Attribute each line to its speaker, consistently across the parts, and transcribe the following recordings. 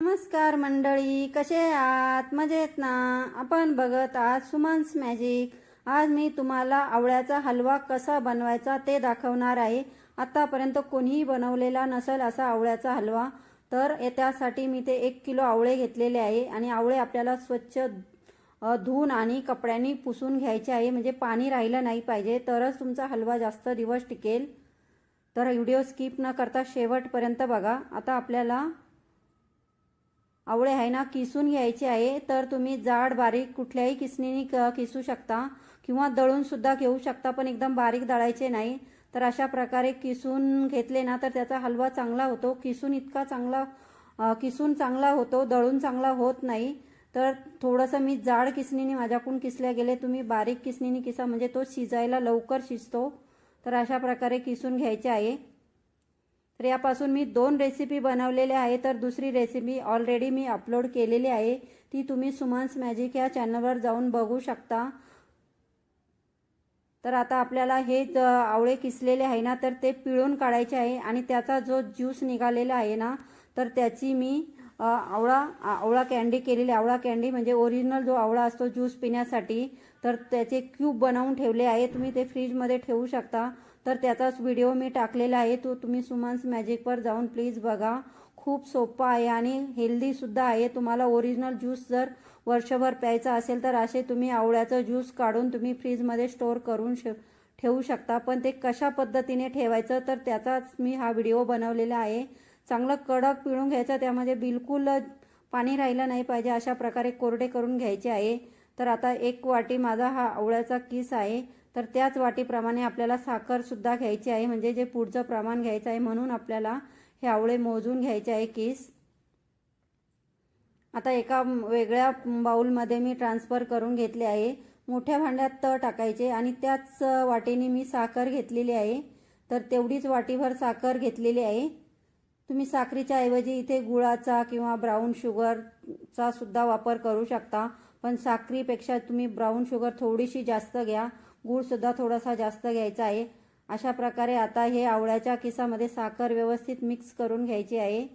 Speaker 1: नमस्कार मंडळी कसे आहात? मजेत ना? आपण बघत आहात सुमन्स मॅजिक आज मी तुम्हाला आवळ्याचा हलवा कसा बनवायचा ते दाखवणार आहे. आतापर्यंत कोणीही बनवलेला नसेल असा आवळ्याचा हलवा. तर त्यासाठी मी ते एक किलो आवळे घेतलेले आहे आणि आवळे आपल्याला स्वच्छ धुवून आणि कपड्यांनी पुसून घ्यायचे आहे. म्हणजे पाणी राहिलं नाही पाहिजे तरच तुमचा हलवा जास्त दिवस टिकेल. तर व्हिडिओ स्किप न करता शेवटपर्यंत बघा. आता आपल्याला आवळे आहे ना किसून घ्यायचे आहे तर तुम्ही जाड बारीक कुठल्याही किसणीने क किसू शकता किंवा दळून सुद्धा घेऊ शकता पण एकदम बारीक दळायचे नाही. तर अशा प्रकारे किसून घेतले ना तर त्याचा हलवा चांगला होतो. किसून इतका चांगला किसून चांगला होतो दळून चांगला होत नाही. तर थोडंसं मी जाड किसणीने माझ्याकडून किसल्या गेले तुम्ही बारीक किसणीने किसा म्हणजे तो शिजायला लवकर शिजतो. तर अशा प्रकारे किसून घ्यायचे आहे. तर यापासून मी दोन रेसिपी बनवलेल्या आहे तर दुसरी रेसिपी ऑलरेडी मी अपलोड केलेली आहे. ती तुम्ही सुमन्स मॅजिक या चॅनलवर जाऊन बघू शकता. तर आता आपल्याला हे ज- आवळे किसलेले आहे ना तर ते पिळून काढायचे आहे आणि त्याचा जो ज्यूस निघालेला आहे ना तर त्याची मी आवळा आवळा कॅन्डी केलेली आवळा कॅन्डी म्हणजे ओरिजिनल जो आवळा असतो ज्यूस पिण्यासाठी तर त्याचे क्यूब बनवून ठेवले आहे. तुम्ही ते फ्रीजमध्ये ठेवू शकता. तर त्याचाच व्हिडिओ मी टाकलेला आहे. तो तुम्ही सुमन्स मॅजिकवर जाऊन प्लीज बघा. खूप सोपा आहे आणि हेल्दीसुद्धा आहे. तुम्हाला ओरिजिनल ज्यूस जर वर्षभर प्यायचा असेल तर असे तुम्ही आवळ्याचं ज्यूस काढून तुम्ही फ्रीजमध्ये स्टोअर करून शे ठेवू शकता. पण ते कशा पद्धतीने ठेवायचं तर त्याचाच मी हा व्हिडिओ बनवलेला आहे. चांगलं कडक पिळून घ्यायचं. त्यामध्ये बिलकुल पाणी राहिलं नाही पाहिजे. अशा प्रकारे कोरडे करून घ्यायचे आहे. तर आता एक वाटी माझा हा आवळ्याचा किस आहे. तर त्याच वाटीप्रमाणे आपल्याला साखरसुद्धा घ्यायची आहे. म्हणजे जे पुढचं प्रमाण घ्यायचं आहे म्हणून आपल्याला हे आवळे मोजून घ्यायचे आहे किस. आता एका वेगळ्या बाउलमध्ये मी ट्रान्सफर करून घेतले आहे. मोठ्या भांड्यात तळ टाकायचे आणि त्याच वाटीने मी साखर घेतलेली आहे. तर तेवढीच वाटीभर साखर घेतलेली आहे. तुम्ही साखरेच्या ऐवजी इथे गुळाचा किंवा ब्राऊन शुगरचा सुद्धा वापर करू शकता. पण साखरीपेक्षा तुम्ही ब्राऊन शुगर थोडीशी जास्त घ्या. गूळसुद्धा थोडासा जास्त घ्यायचा आहे. अशा प्रकारे आता हे आवळ्याच्या किसामध्ये साखर व्यवस्थित मिक्स करून घ्यायची आहे.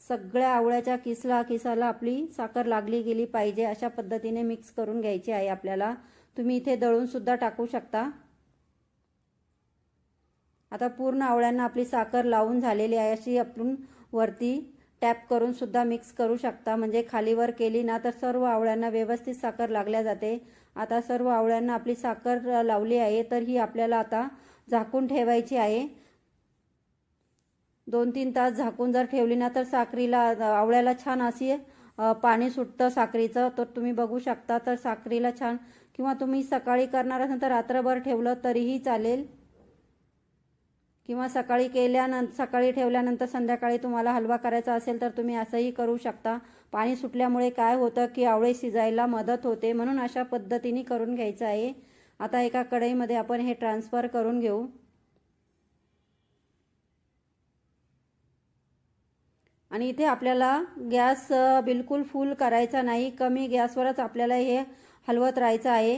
Speaker 1: सगळ्या आवळ्याच्या किसला किसाला आपली साखर लागली गेली पाहिजे अशा पद्धतीने मिक्स करून घ्यायची आहे आपल्याला. तुम्ही इथे दळून सुद्धा टाकू शकता. आता पूर्ण आवळ्यांना आपली साखर लावून झालेली आहे अशी आपण वरती टॅप करून सुद्धा मिक्स करू शकता. म्हणजे खालीवर केली ना तर सर्व आवळ्यांना व्यवस्थित साखर लागल्या जाते. आता सर्व आवळ्यांना आपली साखर लावली आहे तर ही आपल्याला आता झाकून ठेवायची आहे. दोन तीन तास झाकून जर ठेवली ना तर साखरीला आवळ्याला छान अशी पाणी सुटतं साखरीचं. तर तुम्ही बघू शकता तर साखरीला छान किंवा तुम्ही सकाळी करणार असाल तर रात्रभर ठेवलं तरीही चालेल. किंवा सकाळी केल्यानंतर सकाळी ठेवल्यानंतर संध्याकाळी तुम्हाला हलवा करायचा असेल तर तुम्ही असंही करू शकता. पाणी सुटल्यामुळे काय होतं की आवळे शिजायला मदत होते म्हणून अशा पद्धतीने करून घ्यायचं आहे. आता एका कढईमध्ये आपण हे ट्रान्सफर करून घेऊ. आणि इथे आपल्याला गॅस बिलकुल फुल करायचा नाही. कमी गॅसवरच आपल्याला हे हलवत राहायचं आहे.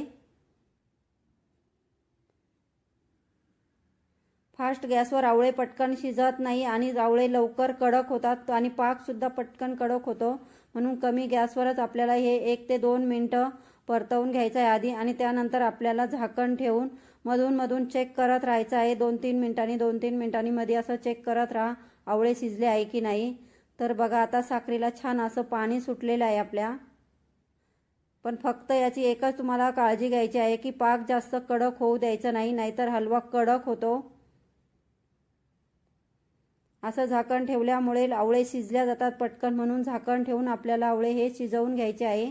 Speaker 1: फास्ट गॅसवर आवळे पटकन शिजत नाही आणि आवळे लवकर कडक होतात आणि पाकसुद्धा पटकन कडक होतो. म्हणून कमी गॅसवरच आपल्याला हे एक ते दोन मिनटं परतवून घ्यायचं आहे आधी आणि त्यानंतर आपल्याला झाकण ठेवून मधून मधून चेक करत राहायचं आहे. दोन तीन मिनिटांनी दोन तीन मिनिटांनी मध्ये असं चेक करत राहा आवळे शिजले आहे की नाही. तर बघा आता साखरेला छान असं पाणी सुटलेलं आहे आपल्या. पण फक्त याची एकच तुम्हाला काळजी घ्यायची आहे की पाक जास्त कडक होऊ द्यायचं नाही नाहीतर हलवा कडक होतो. असं झाकण ठेवल्यामुळे आवळे शिजल्या जातात. पटकन म्हणून झाकण ठेवून आपल्याला आवळे हे शिजवून घ्यायचे आहे.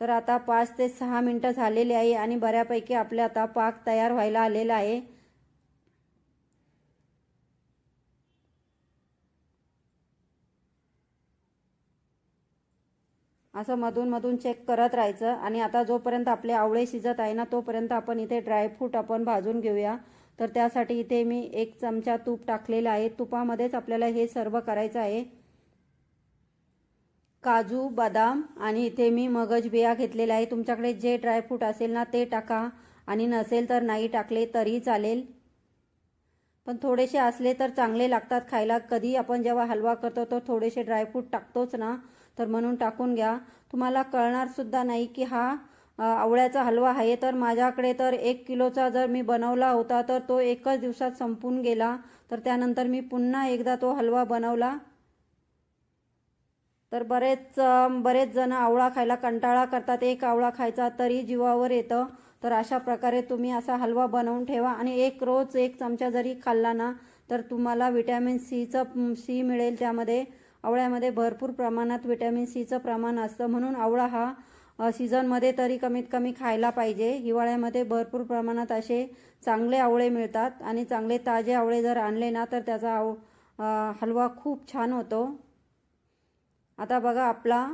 Speaker 1: तर आता पाच ते सहा मिनटं झालेले आहे आणि बऱ्यापैकी आपल्या आता पाक तयार व्हायला आलेला आहे. असं मधून मधून चेक करत राहायचं आणि आता जोपर्यंत आपले आवळे शिजत आहे ना तोपर्यंत आपण इथे ड्रायफ्रूट आपण भाजून घेऊया. तर त्यासाठी इथे मी एक चमचा तूप टाकलेला आहे. तुपामध्येच आपल्याला हे सर्व करायचं आहे. काजू बदाम आणि इथे मी मगज बिया घेतलेल्या आहे. तुमच्याकडे जे ड्रायफ्रूट असेल ना ते टाका. आणि नसेल तर नाही टाकले तरी चालेल. पण थोडेसे असले तर चांगले लागतात खायला. कधी आपण जेव्हा हलवा करतो तर थोडेसे ड्रायफ्रूट टाकतोच ना. तर म्हणून टाकून घ्या. तुम्हाला कळणार सुद्धा नाही की हा आवळ्याचा हलवा आहे तर माझ्याकडे तर एक किलोचा जर मी बनवला होता तर तो एकच दिवसात संपून गेला. तर त्यानंतर मी पुन्हा एकदा तो हलवा बनवला. तर बरेच बरेच जण आवळा खायला कंटाळा करतात. एक आवळा खायचा तरी जीवावर येतं. तर अशा प्रकारे तुम्ही असा हलवा बनवून ठेवा. आणि एक रोज एक चमचा जरी खाल्ला ना तर तुम्हाला विटॅमिन सीचं सी मिळेल त्यामध्ये. आवळ्यामध्ये भरपूर प्रमाणात विटॅमिन सीचं प्रमाण असतं. म्हणून आवळा हा सीझनमध्ये तरी कमीत कमी खायला पाहिजे. हिवाळ्यामध्ये भरपूर प्रमाणात असे चांगले आवळे मिळतात आणि चांगले ताजे आवळे जर आणले ना तर त्याचा आव हलवा खूप छान होतो. आता बघा आपला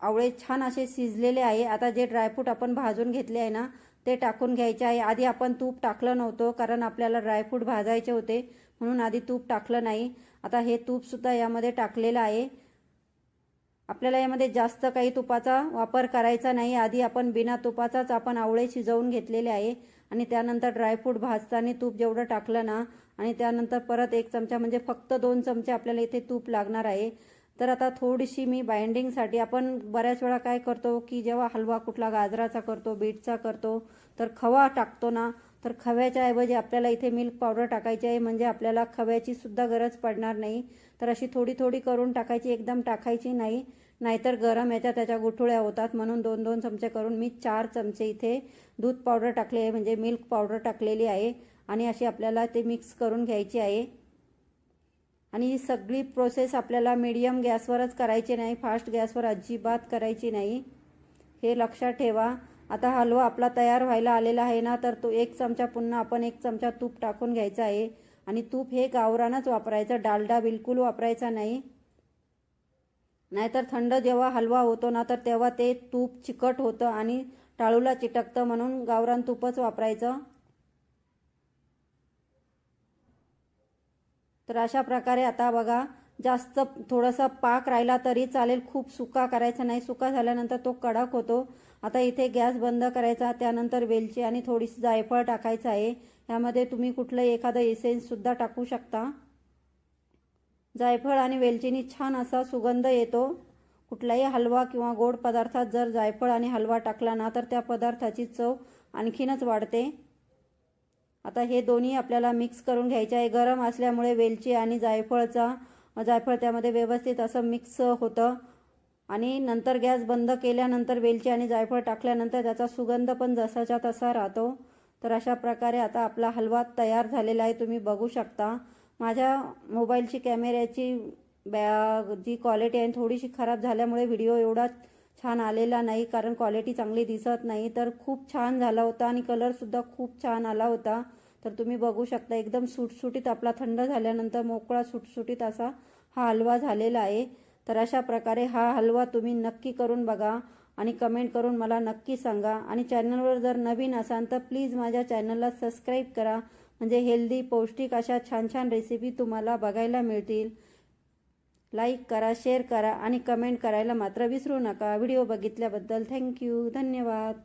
Speaker 1: आवळे छान असे शिजलेले आहे. आता जे ड्रायफ्रूट आपण भाजून घेतले आहे ना ते टाकून घ्यायचे आहे. आधी आपण तूप टाकलं नव्हतं कारण आपल्याला ड्रायफ्रूट भाजायचे होते म्हणून आधी तूप टाकलं नाही. आता हे तूपसुद्धा यामध्ये टाकलेलं आहे. आपल्याला यामध्ये जास्त काही तुपाचा वापर करायचा नाही. आधी आपण बिना तुपाचाच आपण आवळे शिजवून घेतलेले आहे आणि त्यानंतर ड्रायफ्रूट भाजताना तूप जेवढं टाकलं ना आणि त्यानंतर परत एक चमचा म्हणजे फक्त दोन चमचे आपल्याला इथे तूप लागणार आहे. तर आता थोडीशी मी बाइंडिंगसाठी आपण बऱ्याच वेळा काय करतो की जेव्हा हलवा कुठला गाजराचा करतो बीटचा करतो तर खवा टाकतो ना तर खव्याच्या ऐवजी आपल्याला इथे मिल्क पावडर टाकायची आहे. म्हणजे आपल्याला खव्याची सुद्धा गरज पडणार नाही. तर अशी थोडी थोडी करून टाकायची. एकदम टाकायची नाही. नाहीतर गरम याच्या त्याच्या गुठुळ्या होतात. म्हणून दोन दोन चमचे करून मी चार चमचे इथे दूध पावडर टाकले आहे. म्हणजे मिल्क पावडर टाकलेली आहे. आणि अशी आपल्याला ते मिक्स करून घ्यायची आहे. आणि ही सगळी प्रोसेस आपल्याला मीडियम गॅसवरच करायची नाही. फास्ट गॅसवर अजिबात करायची नाही. हे लक्षात ठेवा. आता हलवा आपला तयार व्हायला आलेला आहे ना तर तो एक चमचा पुन्हा आपण एक चमचा तूप टाकून घ्यायचा आहे. आणि तूप हे गावरानच वापरायचं डालडा बिलकुल वापरायचा नाही. नाहीतर थंड जेव्हा हलवा होतो ना तर तेव्हा ते तूप चिकट होतं आणि टाळूला चिटकतं म्हणून गावरान तूपच वापरायचं. तर अशा प्रकारे आता बघा जास्त थोडासा पाक राहिला तरी चालेल खूप सुका करायचा नाही. सुका झाल्यानंतर तो कडक होतो. आता इथे गॅस बंद करायचा त्यानंतर वेलची आणि थोडीशी जायफळ टाकायचं आहे. यामध्ये तुम्ही कुठलंही एखादं एसेन्ससुद्धा टाकू शकता. जायफळ आणि वेलचीनी छान असा सुगंध येतो. कुठलाही हलवा किंवा गोड पदार्थात जर जायफळ आणि हलवा टाकला ना तर त्या पदार्थाची चव आणखीनच वाढते. आता हे दोन्ही आपल्याला मिक्स करून घ्यायचे आहे. गरम असल्यामुळे वेलची आणि जायफळचा जायफळ त्यामध्ये व्यवस्थित असं मिक्स होतं. आणि नंतर गॅस बंद केल्यानंतर वेलची आणि जायफळ टाकल्यानंतर त्याचा सुगंध पण जसाच्या तसा राहतो. तर अशा प्रकारे आता आपला हलवा तयार झालेला आहे तुम्ही बघू शकता. माझ्या मोबाईलची कॅमेऱ्याची बॅ जी क्वालिटी आहे थोडीशी खराब झाल्यामुळे व्हिडिओ एवढा छान आलेला नाही कारण क्वालिटी चांगली दिसत नाही. तर खूप छान झाला होता आणि कलरसुद्धा खूप छान आला होता. तर तुम्ही बघू शकता एकदम सुटसुटीत आपला थंड झाल्यानंतर मोकळा सुटसुटीत असा हा हलवा झालेला आहे. तर अशा प्रकारे हा हलवा तुम्ही नक्की करून बघा आणि कमेंट करून मला नक्की सांगा. आणि चॅनलवर जर नवीन असाल तर प्लीज माझ्या चॅनलला सबस्क्राईब करा. म्हणजे हेल्दी पौष्टिक अशा छान छान रेसिपी तुम्हाला बघायला मिळतील. लाईक करा शेअर करा आणि कमेंट करायला मात्र विसरू नका. व्हिडिओ बघितल्याबद्दल थँक्यू धन्यवाद.